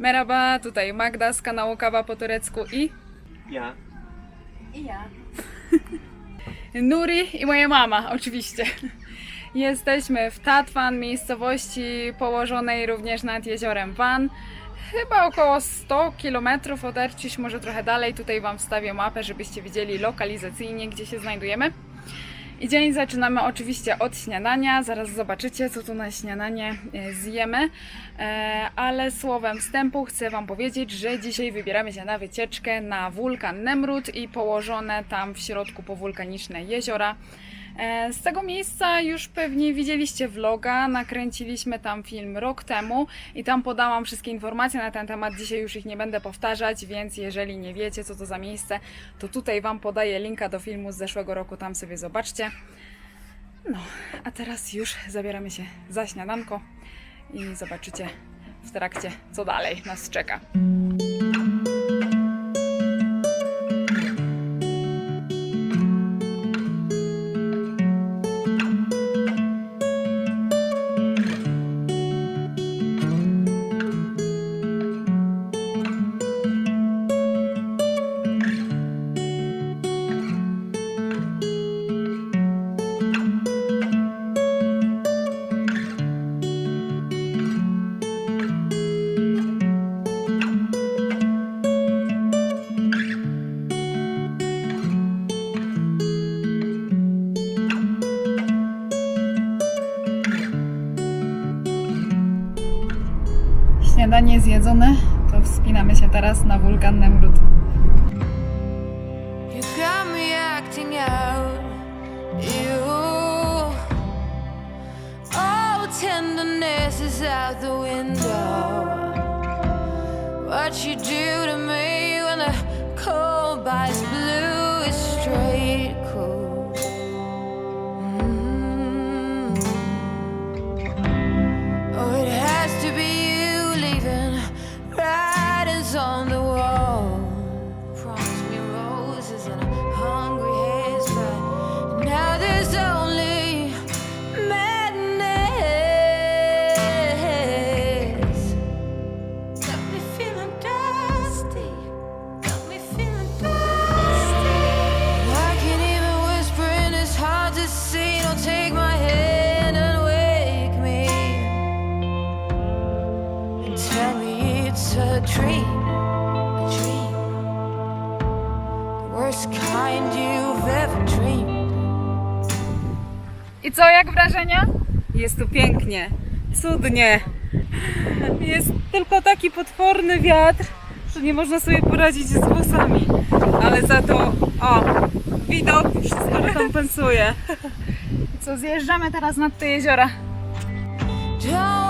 Merhaba, tutaj Magda z kanału Kawa po turecku i Ja. I ja. Nuri i moja mama, oczywiście. Jesteśmy w Tatwan, miejscowości położonej również nad jeziorem Van. Chyba około 100 km od Erciś, może trochę dalej. Tutaj Wam wstawię mapę, żebyście widzieli lokalizacyjnie, gdzie się znajdujemy. I dzień zaczynamy oczywiście od śniadania. Zaraz zobaczycie, co tu na śniadanie e, zjemy. E, Ale słowem wstępu chcę Wam powiedzieć, że dzisiaj wybieramy się na wycieczkę na wulkan Nemrut i położone tam w środku powulkaniczne jeziora. E, Z tego miejsca już pewnie widzieliście vloga, nakręciliśmy tam film rok temu i tam podałam wszystkie informacje na ten temat. Dzisiaj już ich nie będę powtarzać, więc jeżeli nie wiecie, co to za miejsce, to tutaj Wam podaję linka do filmu z zeszłego roku, tam sobie zobaczcie. No, a teraz już zabieramy się za śniadanko i zobaczycie w trakcie, co dalej nas czeka. Śniadanie zjedzone, to wspinamy się teraz na wulkan Nemrut. You got me acting out. All tenderness is out the window. What you do to me when the cold bites blue a dream, a dream, the worst kind you've ever dreamed. I co, jak wrażenia? Jest tu pięknie, cudnie. Jest tylko taki potworny wiatr, że nie można sobie poradzić z włosami. Ale za to, o, widok wszystko rekompensuje. I co, zjeżdżamy teraz nad te jeziora. Don't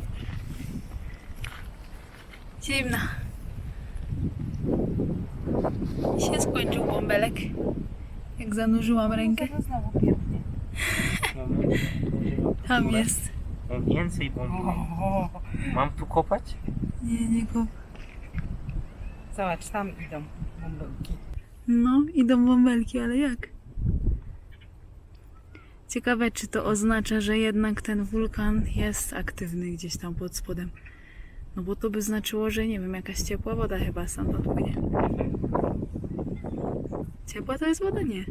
Zimna. I się skończył bąbelek. Jak zanurzyłam rękę. Znowu pięknie. Tam jest. Mam więcej bąbelek. Mam tu kopać? Nie, nie go. Zobacz, tam idą bąbelki. No, idą bąbelki, ale jak? Ciekawe, czy to oznacza, że jednak ten wulkan jest aktywny gdzieś tam pod spodem. No bo to by znaczyło, że nie wiem, jakaś ciepła woda chyba stamtąd płynie. Ciepła to jest woda? Nie.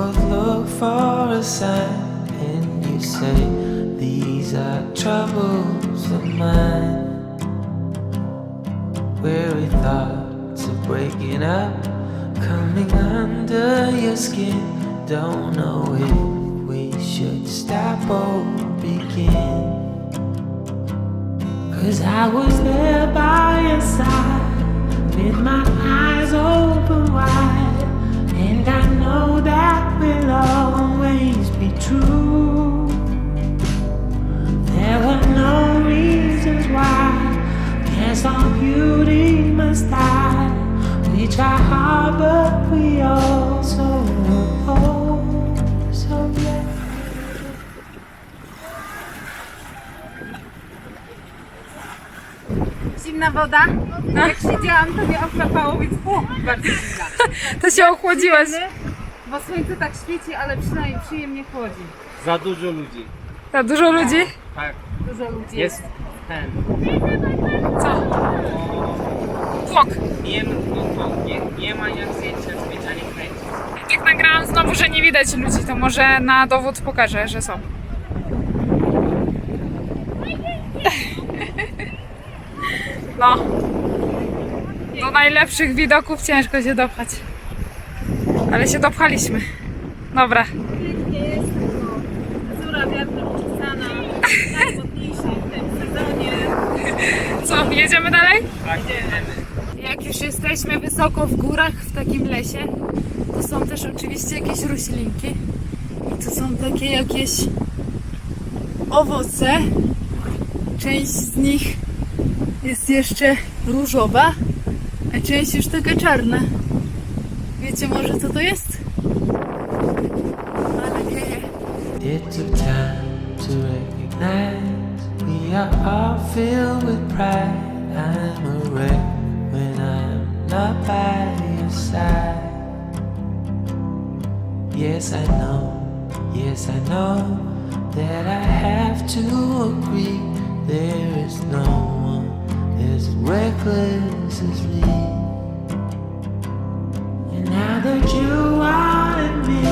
Both look for a sign, and you say, These are troubles of mine. Weary thoughts of breaking up, coming under your skin. Don't know if we should stop or begin. Cause I was there by your side with my eyes open wide. And I know that Zimna woda? Jak siedziałam, to mnie ochlapało, więc fu, bardzo zimna. To się ochłodziłaś. Bo słońce tak świeci, ale przynajmniej przyjemnie chodzi. Za dużo ludzi. Za dużo ludzi? Tak, Dużo ludzi. jest ten. Co? Vlog. Nie, no to nie, nie ma jak zdjęcia specjalnie kręcić. Jak nagrałam znowu, że nie widać ludzi, to może na dowód pokażę, że są. No. Do najlepszych widoków ciężko się dopchać. Ale się dopchaliśmy. Dobra. Pięknie jest, tylko zura wiatrem uczesana, najmodniejsza w tym sezonie. Co, jedziemy dalej? Tak, jedziemy. Jak już jesteśmy wysoko w górach, w takim lesie, to są też oczywiście jakieś roślinki. I to są takie jakieś owoce. Część z nich jest jeszcze różowa, a część już taka czarna. Wiecie może co to jest? Ale wieje. It took time to recognize we are all filled with pride. I'm a wreck when I'm not by your side. Yes, I know, yes, I know that I have to agree. There is no as reckless as me. And now that you are in me.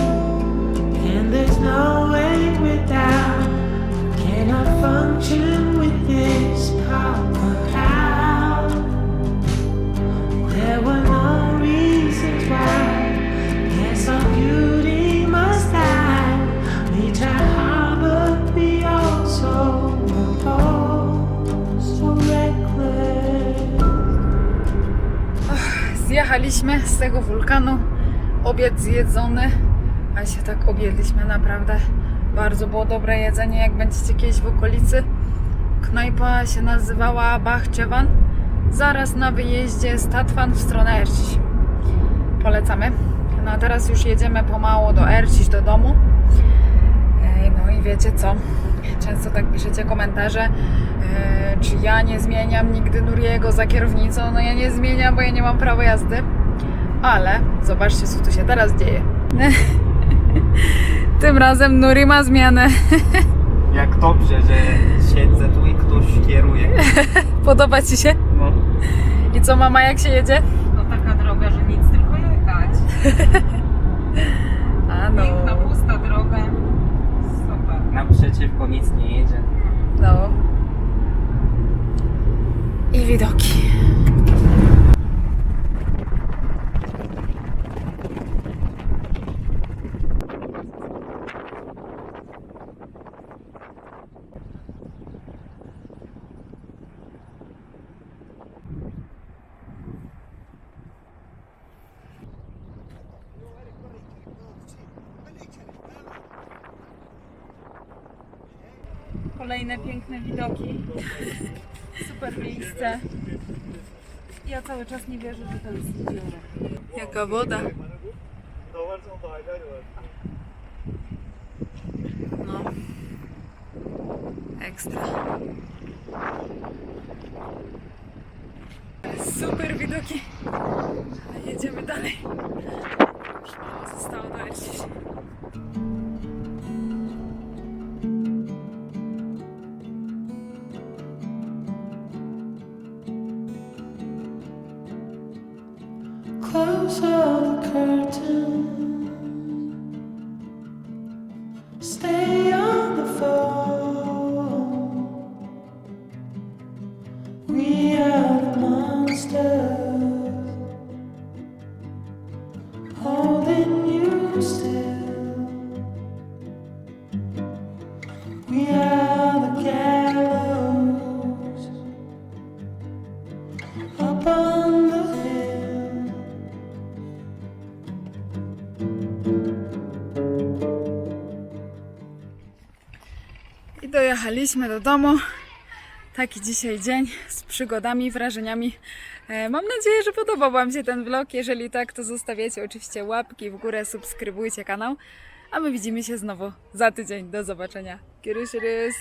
And there's no Zjechaliśmy z tego wulkanu. Obiad zjedzony. A się tak objedliśmy naprawdę. Bardzo było dobre jedzenie, jak będziecie kiedyś w okolicy. Knajpa się nazywała Bachczewan. Zaraz na wyjeździe z Tatwan w stronę Erciś. Polecamy. No a teraz już jedziemy pomału do Erciś, do domu. No i wiecie co? Często tak piszecie komentarze, e, czy ja nie zmieniam nigdy Nuriego za kierownicą. No ja nie zmieniam, bo ja nie mam prawa jazdy. Ale zobaczcie, co tu się teraz dzieje. Tym razem Nuri ma zmianę. Jak dobrze, że siedzę tu i ktoś kieruje. Podoba Ci się? No. I co mama, jak się jedzie? No taka droga, że nic, tylko jechać. A no, Piękna, pusta droga. Naprzeciwko nic nie jedzie. no. I widoki. Kolejne piękne widoki. Super miejsce. Ja cały czas nie wierzę, że to jest jezioro. Jaka woda. No. Ekstra. Super widoki. Jedziemy dalej. Już mało zostało do I dojechaliśmy do domu. Taki dzisiaj dzień z przygodami, wrażeniami. E, Mam nadzieję, że podobał Wam się ten vlog. Jeżeli tak, to zostawiacie oczywiście łapki w górę, subskrybujcie kanał. A my widzimy się znowu za tydzień. Do zobaczenia. Kieruś rys.